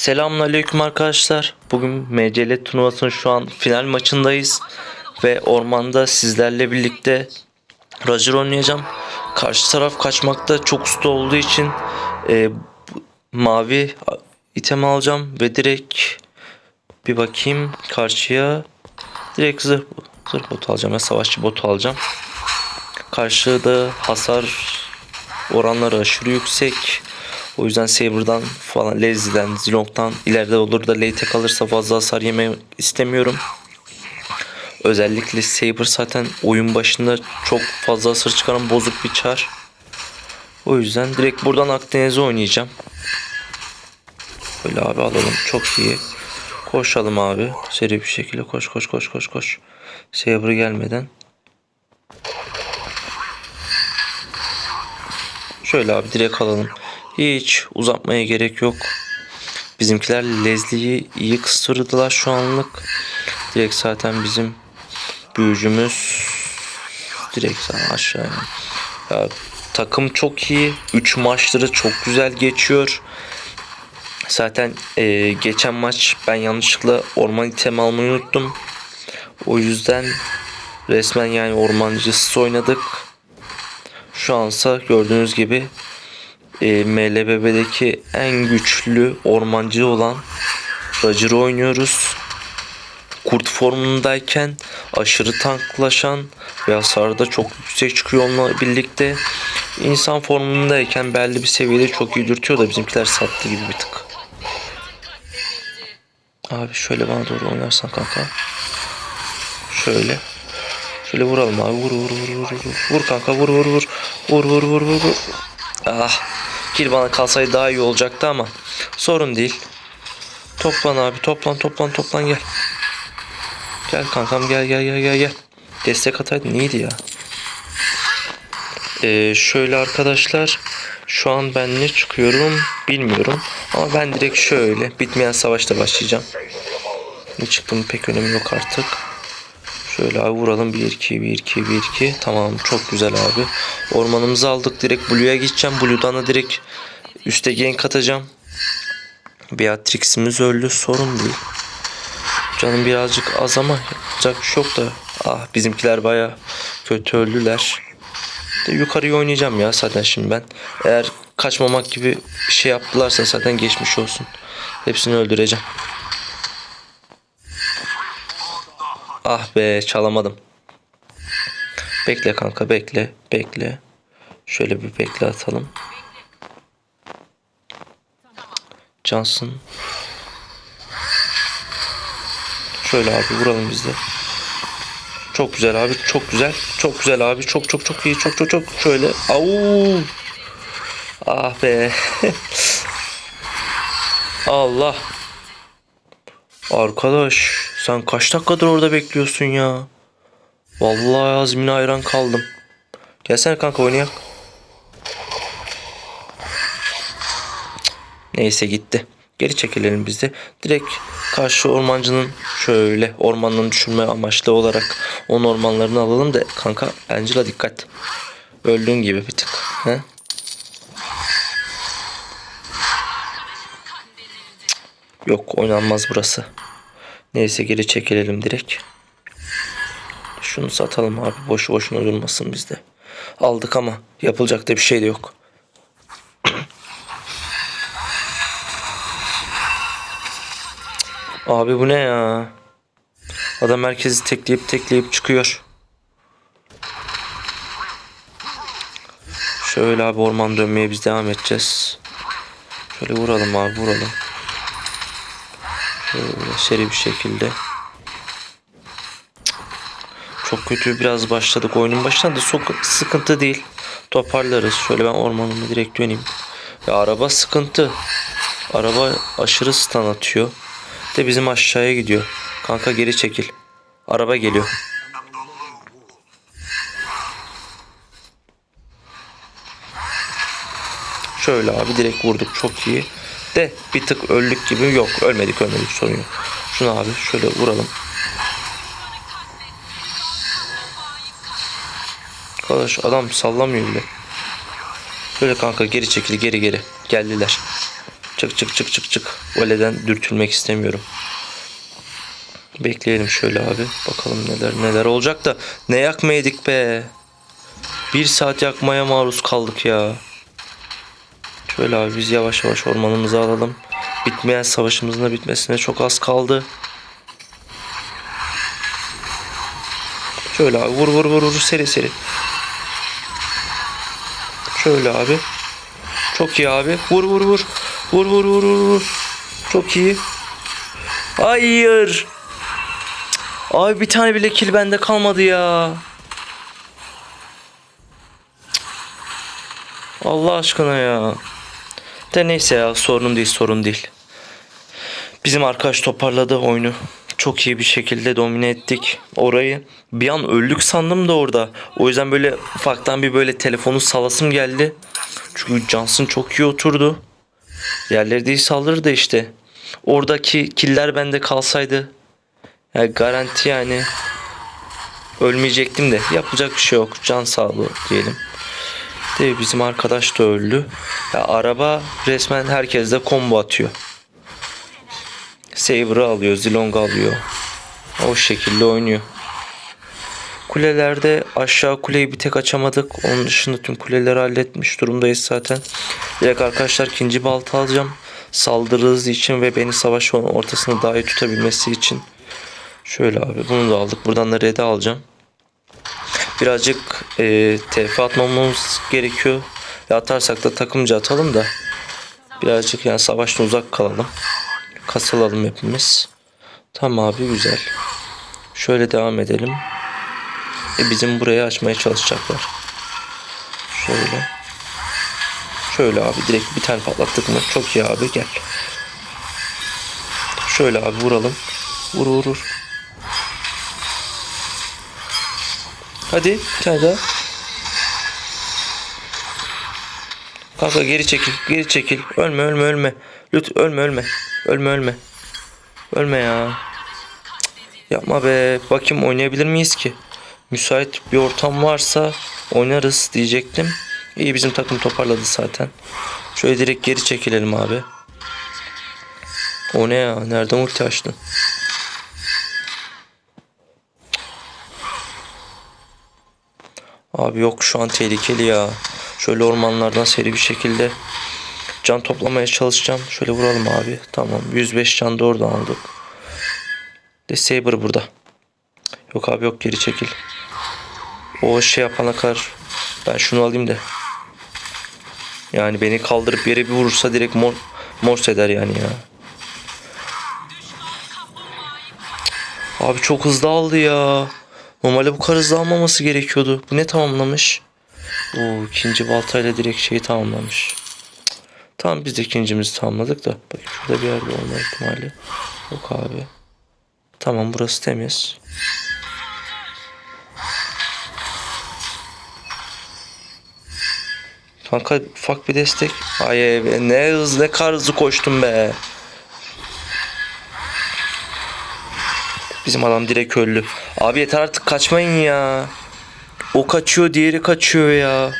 Selamünaleyküm arkadaşlar. Bugün MCL turnuvasının şu an final maçındayız. Ve ormanda sizlerle birlikte Roger oynayacağım. Karşı taraf kaçmakta çok usta olduğu için e, mavi item alacağım ve direkt bir bakayım karşıya direkt zırh, zırh botu alacağım ya savaşçı botu alacağım. Karşıda hasar oranları aşırı yüksek. O yüzden Saber'dan falan Lezi'den, Zilong'dan ileride olur da late kalırsa fazla hasar yeme istemiyorum. Özellikle Saber zaten oyun başında çok fazla hasar çıkaran bozuk bir çar. O yüzden direkt buradan Akdeniz'e oynayacağım. Böyle abi alalım. Çok iyi. Koşalım abi. Seri bir şekilde koş koş koş koş koş. Saber gelmeden. Şöyle abi direkt alalım. Hiç uzatmaya gerek yok. Bizimkiler Leslie'yi iyi kıstırdılar şu anlık. Direkt zaten bizim büyücümüz direkt aşağıya. Ya, takım çok iyi. 3 maçları çok güzel geçiyor. Zaten e, geçen maç ben yanlışlıkla orman itemi almayı unuttum. O yüzden resmen yani ormancısı oynadık. Şu ansa gördüğünüz gibi e, MLBB'deki en güçlü ormancı olan Roger'ı oynuyoruz. Kurt formundayken aşırı tanklaşan ve hasarı da çok yüksek çıkıyor onunla birlikte. İnsan formundayken belli bir seviyede çok iyi dürtüyor da bizimkiler sattı gibi bir tık. Abi şöyle bana doğru oynarsan kanka. Şöyle. Şöyle vuralım abi. Vur vur vur vur vur. Vur kanka vur vur vur. Vur vur vur vur vur. Ah. Kill bana kalsaydı daha iyi olacaktı ama sorun değil. Toplan abi toplan toplan toplan gel. Gel kankam gel gel gel gel gel. Destek ataydın iyiydi ya. Ee, şöyle arkadaşlar şu an ben ne çıkıyorum bilmiyorum ama ben direkt şöyle bitmeyen savaşta başlayacağım. Ne çıktım pek önemi yok artık. Şöyle abi vuralım 1 2 1 2 1 2 tamam çok güzel abi. Ormanımızı aldık direkt Blue'ya gideceğim. Blue'dan da direkt üste gank atacağım. Beatrix'imiz öldü sorun değil. Canım birazcık az ama yapacak bir şey yok da. Ah bizimkiler baya kötü öldüler. De yukarıya oynayacağım ya zaten şimdi ben. Eğer kaçmamak gibi bir şey yaptılarsa zaten geçmiş olsun. Hepsini öldüreceğim. Ah be çalamadım. Bekle kanka bekle bekle. Şöyle bir bekle atalım. Johnson. Şöyle abi vuralım biz de. Çok güzel abi çok güzel. Çok güzel abi çok çok çok iyi çok çok çok şöyle. Au. Ah be. Allah. Arkadaş sen kaç dakikadır orada bekliyorsun ya? Vallahi azmine hayran kaldım. Gelsene kanka oynayak. Neyse gitti. Geri çekilelim biz de. Direkt karşı ormancının şöyle ormanını düşürme amaçlı olarak onun ormanlarını alalım da kanka Angela dikkat. Öldüğün gibi bir tık. He? Yok oynanmaz burası. Neyse geri çekilelim direkt. Şunu satalım abi boşu boşuna durmasın bizde. Aldık ama yapılacak da bir şey de yok. Abi bu ne ya? Adam herkesi tekleyip tekleyip çıkıyor. Şöyle abi orman dönmeye biz devam edeceğiz. Şöyle vuralım abi vuralım. Şöyle seri bir şekilde. Çok kötü biraz başladık oyunun başında da çok sıkıntı değil. Toparlarız. Şöyle ben ormanımı direkt döneyim. Ya araba sıkıntı. Araba aşırı stun atıyor. De bizim aşağıya gidiyor. Kanka geri çekil. Araba geliyor. Şöyle abi direkt vurduk çok iyi. De bir tık öldük gibi yok. Ölmedik ölmedik sorun yok. Şunu abi şöyle vuralım. Arkadaş adam sallamıyor bile. Şöyle kanka geri çekil geri geri. Geldiler. Çık çık çık çık çık. Voleden dürtülmek istemiyorum. Bekleyelim şöyle abi. Bakalım neler neler olacak da. Ne yakmaydık be. Bir saat yakmaya maruz kaldık ya. Şöyle abi biz yavaş yavaş ormanımızı alalım. Bitmeyen savaşımızın da bitmesine çok az kaldı. Şöyle abi vur vur vur vur seri seri. Şöyle abi. Çok iyi abi. Vur vur vur. Vur vur vur vur vur. Çok iyi. Hayır. Abi bir tane bile kill bende kalmadı ya. Allah aşkına ya. De neyse ya sorun değil sorun değil. Bizim arkadaş toparladı oyunu. Çok iyi bir şekilde domine ettik orayı. Bir an öldük sandım da orada. O yüzden böyle ufaktan bir böyle telefonu salasım geldi. Çünkü Johnson çok iyi oturdu. Yerleri değil saldırdı işte. Oradaki killer bende kalsaydı. Yani garanti yani. Ölmeyecektim de. Yapacak bir şey yok. Can sağlığı diyelim. De bizim arkadaş da öldü. Ya araba resmen herkeste combo atıyor. Saber'ı alıyor, Zilong alıyor. O şekilde oynuyor. Kulelerde aşağı kuleyi bir tek açamadık. Onun dışında tüm kuleleri halletmiş durumdayız zaten. Direkt arkadaşlar ikinci balta alacağım. Saldırı için ve beni savaş ortasında daha iyi tutabilmesi için. Şöyle abi bunu da aldık. Buradan da red'i alacağım. Birazcık e, TF atmamamız gerekiyor. Ya atarsak da takımca atalım da. Birazcık yani savaştan uzak kalalım. Kasılalım hepimiz. Tamam abi güzel. Şöyle devam edelim. E bizim burayı açmaya çalışacaklar. Şöyle. Şöyle abi direkt bir tane patlattık mı? Çok iyi abi gel. Şöyle abi vuralım. Vur vur vur. Hadi bir tane daha. Kanka geri çekil, geri çekil. Ölme, ölme, ölme. Lütfen ölme, ölme. Ölme, ölme. Ölme ya. Yapma be. Bakayım oynayabilir miyiz ki? Müsait bir ortam varsa oynarız diyecektim. İyi bizim takım toparladı zaten. Şöyle direkt geri çekilelim abi. O ne ya? Nereden ulti açtın? Abi yok şu an tehlikeli ya. Şöyle ormanlardan seri bir şekilde can toplamaya çalışacağım. Şöyle vuralım abi. Tamam 105 can da oradan aldık. De Saber burada. Yok abi yok geri çekil. O şey yapana kadar ben şunu alayım da. Yani beni kaldırıp yere bir vurursa direkt mor, mors eder yani ya. Abi çok hızlı aldı ya. Normalde bu kadar hızlı almaması gerekiyordu. Bu ne tamamlamış? Oo, ikinci baltayla direkt şeyi tamamlamış. Tamam biz de ikincimizi tamamladık da. Bak şurada bir yerde olma ihtimali. Yok abi. Tamam burası temiz. Kanka ufak bir destek. Ay ne hız ne kadar hızlı koştum be. Bizim adam direkt öldü. Abi yeter artık kaçmayın ya. O kaçıyor diğeri kaçıyor ya.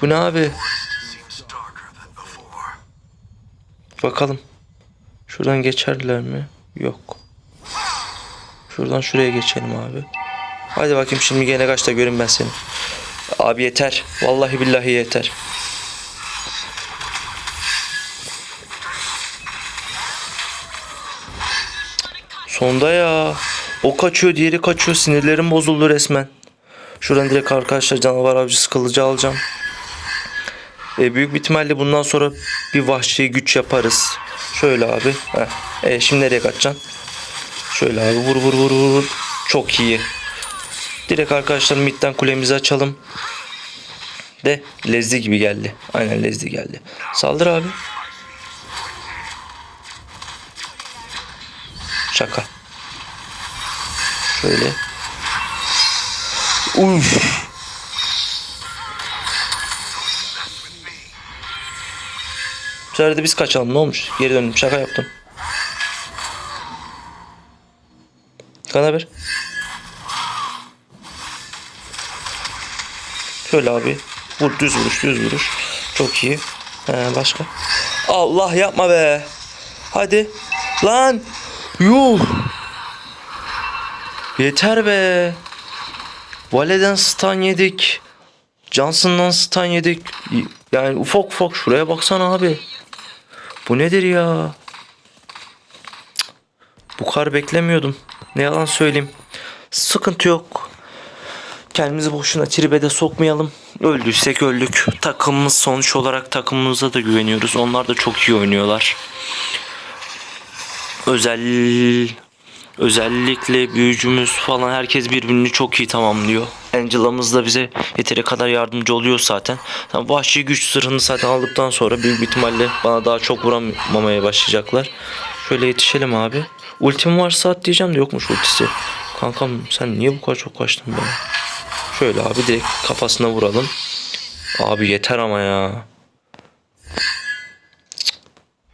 Bu ne abi? Bakalım. Şuradan geçerler mi? Yok. Şuradan şuraya geçelim abi. Hadi bakayım şimdi gene kaçta görün ben seni. Abi yeter. Vallahi billahi yeter. Sonda ya. O kaçıyor diğeri kaçıyor. Sinirlerim bozuldu resmen. Şuradan direkt arkadaşlar canavar avcısı kılıcı alacağım. E, büyük bir ihtimalle bundan sonra bir vahşi güç yaparız. Şöyle abi. Heh. E, şimdi nereye kaçacaksın? Şöyle abi vur vur vur vur. Çok iyi. Direkt arkadaşlar midden kulemizi açalım. De lezdi gibi geldi. Aynen lezdi geldi. Saldır abi. Şaka. Şöyle. Uf. Bu sefer de biz kaçalım ne olmuş? Geri döndüm şaka yaptım. Kan haber? Şöyle abi. Vur düz vuruş düz vuruş. Çok iyi. He, başka? Allah yapma be. Hadi. Lan. Yuh. Yeter be. Vale'den stun yedik. Johnson'dan stun yedik. Yani ufak ufak şuraya baksana abi. Bu nedir ya? Bu kadar beklemiyordum. Ne yalan söyleyeyim. Sıkıntı yok. Kendimizi boşuna tribe de sokmayalım. Öldüysek öldük. Takımımız sonuç olarak takımımıza da güveniyoruz. Onlar da çok iyi oynuyorlar. Özel özellikle büyücümüz falan herkes birbirini çok iyi tamamlıyor. Angela'mız da bize yeteri kadar yardımcı oluyor zaten. Tamam, vahşi güç sırrını zaten aldıktan sonra büyük bir ihtimalle bana daha çok vuramamaya başlayacaklar. Şöyle yetişelim abi. Ultim varsa at diyeceğim de yokmuş ultisi. Kankam sen niye bu kadar çok kaçtın be? Şöyle abi direkt kafasına vuralım. Abi yeter ama ya.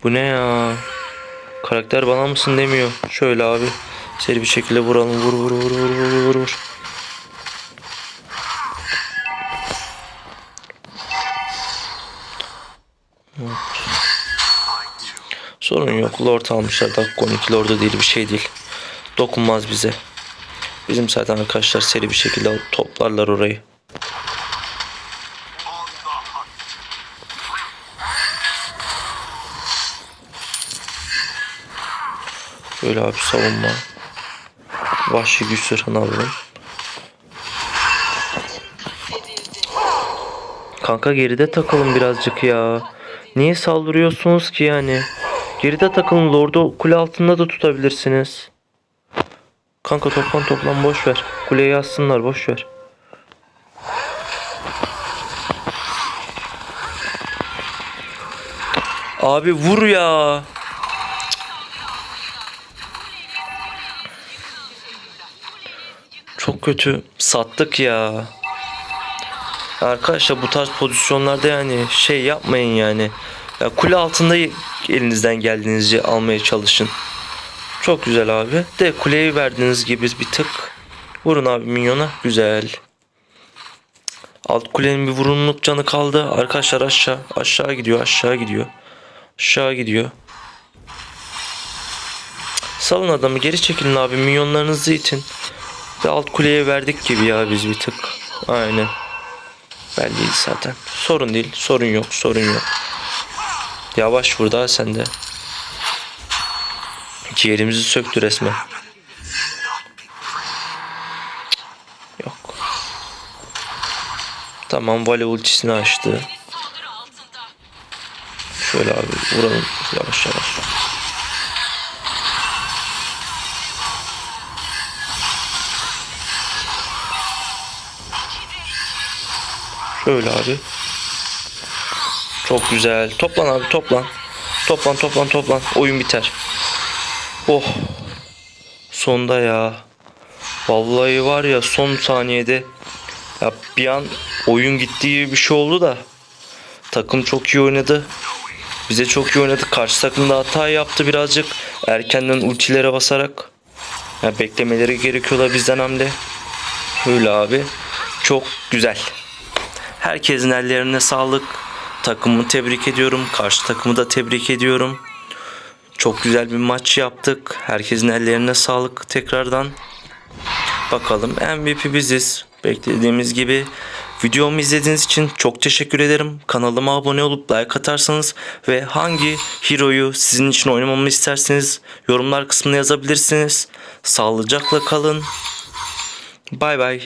Bu ne ya? Karakter bana mısın demiyor. Şöyle abi. Seri bir şekilde vuralım. Vur vur vur vur vur vur vur. Sorun yok. Lord almışlar. Dakika 12 Lord'da değil bir şey değil. Dokunmaz bize. Bizim zaten arkadaşlar seri bir şekilde toplarlar orayı. Böyle abi savunma. Vahşi güç sırrını alalım. Kanka geride takılın birazcık ya. Niye saldırıyorsunuz ki yani? Geride takılın Lord'u kule altında da tutabilirsiniz. Kanka toplan toplan boş ver. Kuleyi yazsınlar boş ver. Abi vur ya. Kötü sattık ya. Arkadaşlar bu tarz pozisyonlarda yani şey yapmayın yani. Ya kule altında elinizden geldiğinizce almaya çalışın. Çok güzel abi. De kuleyi verdiğiniz gibi bir tık. Vurun abi minyona. Güzel. Alt kulenin bir vurumluk canı kaldı. Arkadaşlar aşağı. Aşağı gidiyor. Aşağı gidiyor. Aşağı gidiyor. Salın adamı. Geri çekilin abi. Minyonlarınızı itin. Ve alt kuleye verdik gibi ya biz bir tık. Aynen. Belli zaten. Sorun değil. Sorun yok. Sorun yok. Yavaş vur daha sen de. Ciğerimizi söktü resmen. Yok. Tamam Vale ultisini açtı. Şöyle abi vuralım yavaş yavaş. Şöyle abi. Çok güzel. Toplan abi toplan. Toplan toplan toplan. Oyun biter. Oh. Sonda ya. Vallahi var ya son saniyede ya bir an oyun gittiği bir şey oldu da takım çok iyi oynadı. Bize çok iyi oynadı. Karşı takım da hata yaptı birazcık. Erkenden ultilere basarak. Ya beklemeleri gerekiyorlar bizden hamle. Öyle abi. Çok güzel. Herkesin ellerine sağlık. Takımı tebrik ediyorum. Karşı takımı da tebrik ediyorum. Çok güzel bir maç yaptık. Herkesin ellerine sağlık tekrardan. Bakalım MVP biziz. Beklediğimiz gibi. Videomu izlediğiniz için çok teşekkür ederim. Kanalıma abone olup like atarsanız ve hangi hero'yu sizin için oynamamı isterseniz yorumlar kısmına yazabilirsiniz. Sağlıcakla kalın. Bay bay.